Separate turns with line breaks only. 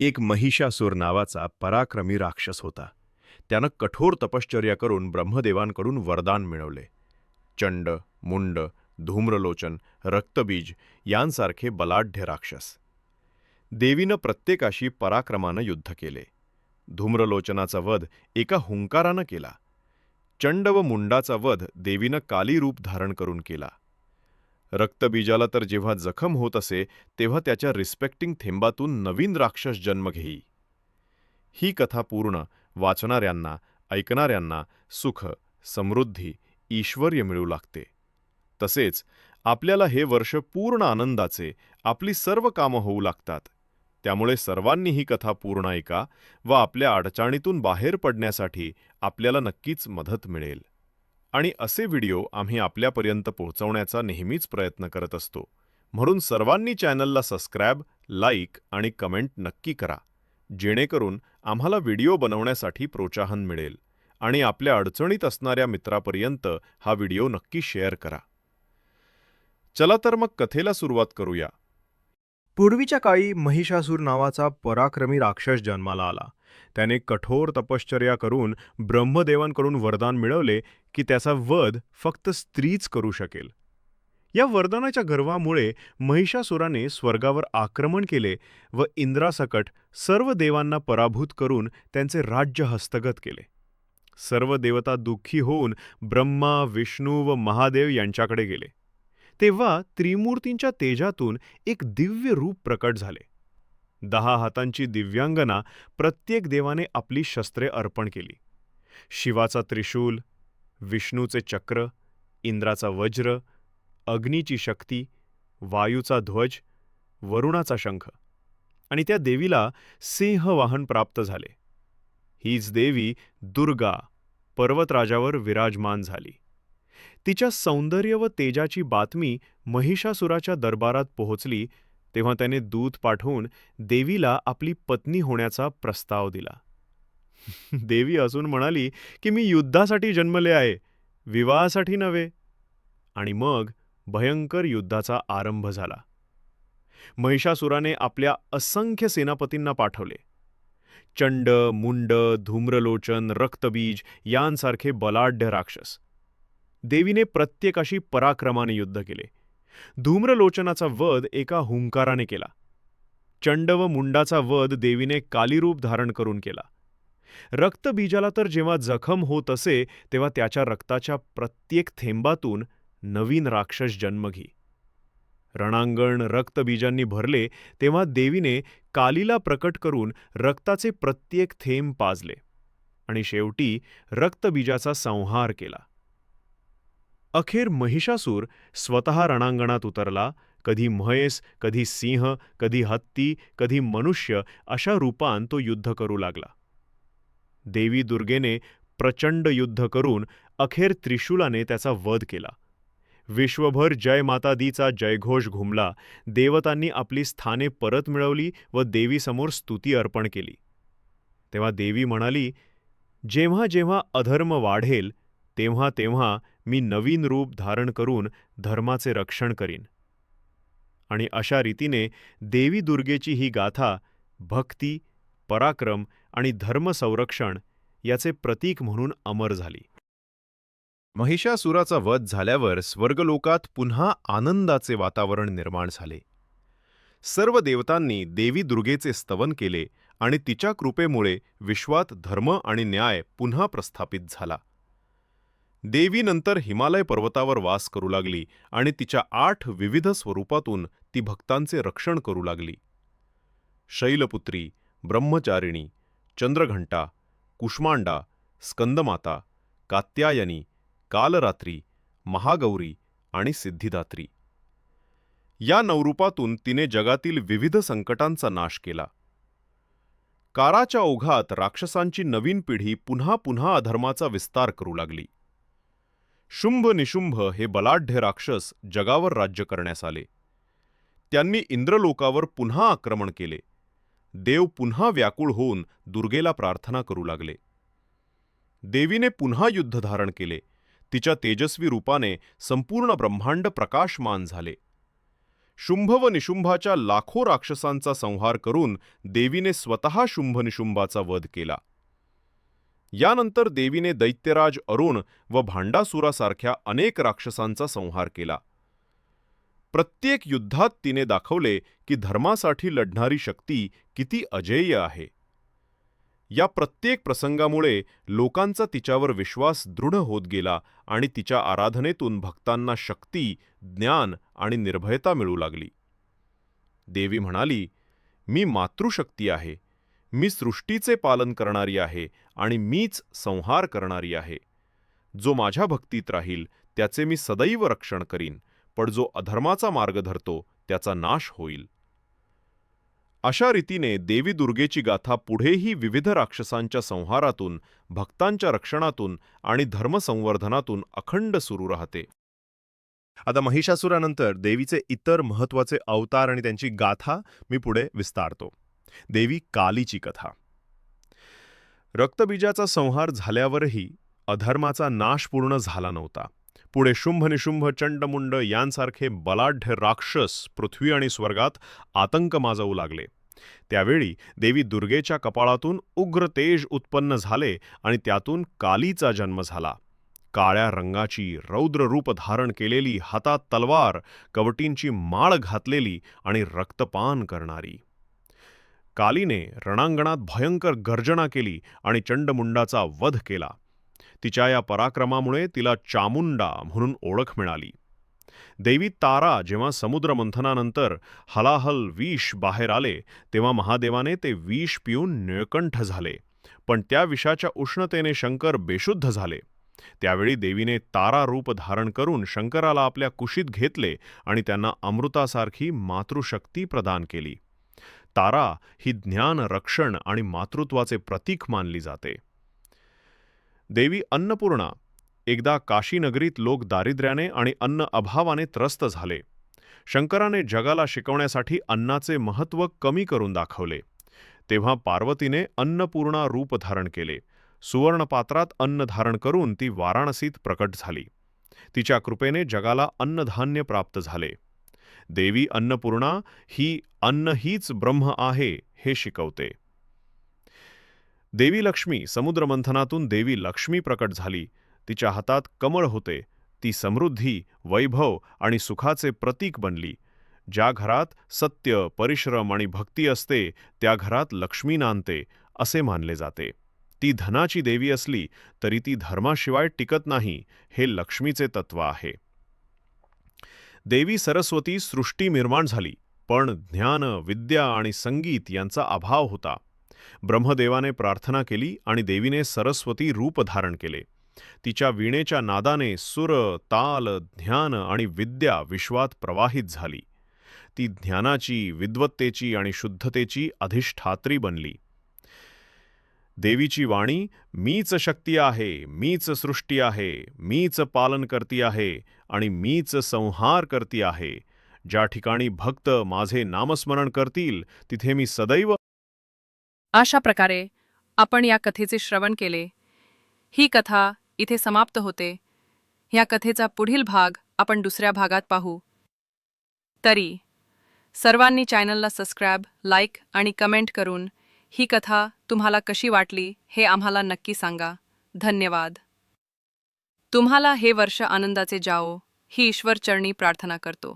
एक महिषासूर नावाचा पराक्रमी राक्षस होता. त्यानं कठोर तपश्चर्या करून ब्रह्मदेवांकडून वरदान मिळवले. चंड मुंड धूम्रलोचन रक्तबीज यांसारखे बलाढ्य राक्षस. देवीनं प्रत्येकाशी पराक्रमानं युद्ध केले. धूम्रलोचनाचा वध एका हुंकारानं केला. चंड व मुंडाचा वध देवीनं काली रूप धारण करून केला. रक्तबीजाला तर जेव्हा जखम होत असे तेव्हा त्याच्या रिस्पेक्टिंग थेंबातून नवीन राक्षस जन्म घेई. ही कथा पूर्ण वाचणाऱ्यांना ऐकणाऱ्यांना सुख समृद्धी ईश्वर्य मिळू लागते. तसेच आपल्याला हे वर्ष पूर्ण आनंदाचे आपली सर्व कामं होऊ लागतात. त्यामुळे सर्वांनी ही कथा पूर्ण ऐका व आपल्या अडचणीतून बाहेर पडण्यासाठी आपल्याला नक्कीच मदत मिळेल. आणि असे व्हिडिओ आम्ही आपल्यापर्यंत पोहोचवण्याचा नेहमीच प्रयत्न करत असतो. म्हणून सर्वांनी चॅनलला सबस्क्राईब लाईक आणि कमेंट नक्की करा. जेणेकरून आम्हाला व्हिडिओ बनवण्यासाठी प्रोत्साहन मिळेल आणि आपल्या अडचणीत असणाऱ्या मित्रापर्यंत हा व्हिडिओ नक्की शेअर करा. चला तर मग कथेला सुरुवात करूया.
पूर्वीच्या काळी महिषासूर नावाचा पराक्रमी राक्षस जन्माला आला. त्याने कठोर तपश्चर्या करून ब्रह्मदेवांकडून वरदान मिळवले की त्याचा वध फक्त स्त्रीच करू शकेल. या वरदानाच्या गर्वामुळे महिषासुराने स्वर्गावर आक्रमण केले व इंद्रासकट सर्व देवांना पराभूत करून त्यांचे राज्य हस्तगत केले. सर्व देवता दुःखी होऊन ब्रह्मा विष्णू व महादेव यांच्याकडे गेले. तेव्हा त्रिमूर्तींच्या तेजातून एक दिव्य रूप प्रकट झाले. दहा हातांची दिव्यांगना प्रत्येक देवाने आपली शस्त्रे अर्पण केली. शिवाचा त्रिशूल विष्णूचे चक्र इंद्राचा वज्र अग्नीची शक्ती वायूचा ध्वज वरुणाचा शंख आणि त्या देवीला सिंहवाहन प्राप्त झाले. हीच देवी दुर्गा पर्वतराजावर विराजमान झाली. तिच्या सौंदर्य व तेजाची बातमी महिषासुराच्या दरबारात पोहोचली तेव्हा त्याने दूत पाठवून देवीला आपली पत्नी होण्याचा प्रस्ताव दिला. देवी असून म्हणाली की मी युद्धासाठी जन्मले आहे विवाहासाठी नव्हे. आणि मग भयंकर युद्धाचा आरंभ झाला. महिषासुराने आपल्या असंख्य सेनापतींना पाठवले. चंड मुंड धूम्रलोचन रक्तबीज यांसारखे बलाढ्य राक्षस. देवीने प्रत्येकाशी पराक्रमाने युद्ध केले. धूम्रलोचनाचा वध एका हुंकाराने केला. चंड व मुंडाचा वध देवीने कालीरूप धारण करून केला. रक्तबीजाला तर जेव्हा जखम होत असे तेव्हा त्याच्या रक्ताच्या प्रत्येक थेंबातून नवीन राक्षस जन्म घी. रणांगण रक्तबीजांनी भरले तेव्हा देवीने कालीला प्रकट करून रक्ताचे प्रत्येक थेंब पाजले. आणि शेवटी रक्तबीजाचा संहार केला. अखेर महिषासूर स्वतः रणांगणात उतरला. कधी म्हैस कधी सिंह कधी हत्ती कधी मनुष्य अशा रूपान तो युद्ध करू लागला. देवी दुर्गेने प्रचंड युद्ध करून अखेर त्रिशूलाने त्याचा वध केला. विश्वभर जय माता दीचा जयघोष घुमला. देवतांनी आपली स्थाने परत मिळवली व देवीसमोर स्तुती अर्पण केली. तेव्हा देवी म्हणाली जेव्हा जेव्हा अधर्म वाढेल तेव्हा तेव्हा मी नवीन रूप धारण करून धर्माचे रक्षण करीन. आणि अशा रीतीने देवी दुर्गेची ही गाथा भक्ती पराक्रम आणि धर्मसंरक्षण याचे प्रतीक म्हणून अमर झाली.
महिषासुराचा वध झाल्यावर स्वर्गलोकात पुन्हा आनंदाचे वातावरण निर्माण झाले. सर्व देवतांनी देवी दुर्गेचे स्तवन केले आणि तिच्या कृपेमुळे विश्वात धर्म आणि न्याय पुन्हा प्रस्थापित झाला. देवी नंतर हिमालय पर्वतावर वास करू लागली आणि तिच्या आठ विविध स्वरूपातून ती भक्तांचे रक्षण करू लागली. शैलपुत्री ब्रह्मचारिणी चंद्रघंटा कुष्मांडा स्कंदमाता कात्यायनी कालरात्री महागौरी आणि सिद्धिदात्री. या नवरूपातून तिने जगातील विविध संकटांचा नाश केला. काराच्या ओघात राक्षसांची नवीन पिढी पुन्हा पुन्हा अधर्माचा विस्तार करू लागली. शुंभ निशुंभ हे बलाढ्य राक्षस जगावर राज्य करण्यास आले. त्यांनी इंद्रलोकावर पुन्हा आक्रमण केले. देव पुन्हा व्याकुळ होऊन दुर्गेला प्रार्थना करू लागले. देवीने पुन्हा युद्ध धारण केले. तिच्या तेजस्वी रूपाने संपूर्ण ब्रह्मांड प्रकाशमान झाले. शुंभ व निशुंभाच्या लाखो राक्षसांचा संहार करून देवीने स्वतः शुंभ निशुंभाचा वध केला. यानंतर देवीने दैत्यराज अरुण व भांडासुरासारख्या अनेक राक्षसांचा संहार केला. प्रत्येक युद्धात तिने दाखवले की धर्मासाठी लढणारी शक्ती किती अजेय आहे. या प्रत्येक प्रसंगामुळे लोकांचा तिच्यावर विश्वास दृढ होत गेला आणि तिच्या आराधनेतून भक्तांना शक्ती ज्ञान आणि निर्भयता मिळू लागली. देवी म्हणाली मी मातृशक्ती आहे. मी सृष्टीचे पालन करणारी आहे आणि मीच संहार करणारी आहे. जो माझ्या भक्तीत राहील त्याचे मी सदैव रक्षण करीन पण जो अधर्माचा मार्ग धरतो त्याचा नाश होईल. अशा रीतीने देवी दुर्गेची गाथा पुढेही विविध राक्षसांच्या संहारातून भक्तांच्या रक्षणातून आणि धर्मसंवर्धनातून अखंड सुरू राहते.
आता महिषासुरानंतर देवीचे इतर महत्त्वाचे अवतार आणि त्यांची गाथा मी पुढे विस्तारतो. देवी कालीची कथा. रक्तबीजाचा संहार झाल्यावरही अधर्माचा नाश पूर्ण झाला नव्हता. पुढे शुंभ निशुंभ चंडमुंड यांसारखे बलाढ्य राक्षस पृथ्वी आणि स्वर्गात आतंक माजवू लागले. त्यावेळी देवी दुर्गेच्या कपाळातून उग्र तेज उत्पन्न झाले आणि त्यातून कालीचा जन्म झाला. काळ्या रंगाची रौद्र रूप धारण केलेली हातात तलवार कवटींची माळ घातलेली आणि रक्तपान करणारी. कालीने रणांगणात भयंकर गर्जना केली आणि चंडमुंडाचा वध केला. तिच्या या पराक्रमामुळे तिला चामुंडा म्हणून ओळख मिळाली. देवी तारा जेव्हा समुद्रमंथनानंतर हलाहल विष बाहेर आले तेव्हा महादेवाने ते विष पिऊन निळकंठ झाले. पण त्या विषाच्या उष्णतेने शंकर बेशुद्ध झाले. त्यावेळी देवीने तारा रूप धारण करून शंकराला आपल्या कुशीत घेतले आणि त्यांना अमृतासारखी मातृशक्ती प्रदान केली. तारा ही ज्ञान रक्षण आणि मातृत्वाचे प्रतीक मानली जाते. देवी अन्नपूर्णा एकदा काशीनगरीत लोक दारिद्र्याने आणि अन्न अभावाने त्रस्त झाले. शंकराने जगाला शिकवण्यासाठी अन्नाचे महत्त्व कमी करून दाखवले. तेव्हा पार्वतीने अन्नपूर्णा रूप धारण केले. सुवर्णपात्रात अन्न धारण करून ती वाराणसीत प्रकट झाली. तिच्या कृपेने जगाला अन्नधान्य प्राप्त झाले. देवी अन्नपूर्णा ही अन्न हीच ब्रह्म आहे हे शिकवते. देवी लक्ष्मी समुद्रमंथनातून देवी लक्ष्मी प्रकट झाली. तिच्या हातात कमळ होते. ती समृद्धी वैभव आणि सुखाचे प्रतीक बनली. ज्या घरात सत्य परिश्रम आणि भक्ती असते त्या घरात लक्ष्मी नांदते असे मानले जाते. ती धनाची देवी असली तरी ती धर्माशिवाय टिकत नाही हे लक्ष्मीचे तत्व आहे. देवी सरस्वती सृष्टी निर्माण झाली पण ज्ञान विद्या आणि संगीत यांचा अभाव होता. ब्रह्मदेवाने प्रार्थना केली आणि देवीने सरस्वती रूप धारण केले. तिच्या वीणेच्या नादाने सुर ताल ज्ञान आणि विद्या विश्वात प्रवाहित झाली. ती ज्ञानाची विद्वत्तेची आणि शुद्धतेची अधिष्ठात्री बनली. देवीची वाणी मीच शक्ती आहे मीच सृष्टी आहे मीच पालन करती आहे आणि मीच संहार करती आहे. ज्या ठिकाणी भक्त माझे नामस्मरण करतील तिथे मी सदैव
अशा प्रकारे आपण या कथेचे श्रवण केले. ही कथा इथे समाप्त होते. या कथेचा पुढील भाग आपण दुसऱ्या भागात पाहू. तरी सर्वांनी चॅनलला सबस्क्राईब लाईक आणि कमेंट करून ही कथा तुम्हाला कशी वाटली हे आम्हाला नक्की सांगा. धन्यवाद. तुम्हाला हे वर्ष आनंदाचे जाओ ही ईश्वरचरणी प्रार्थना करतो.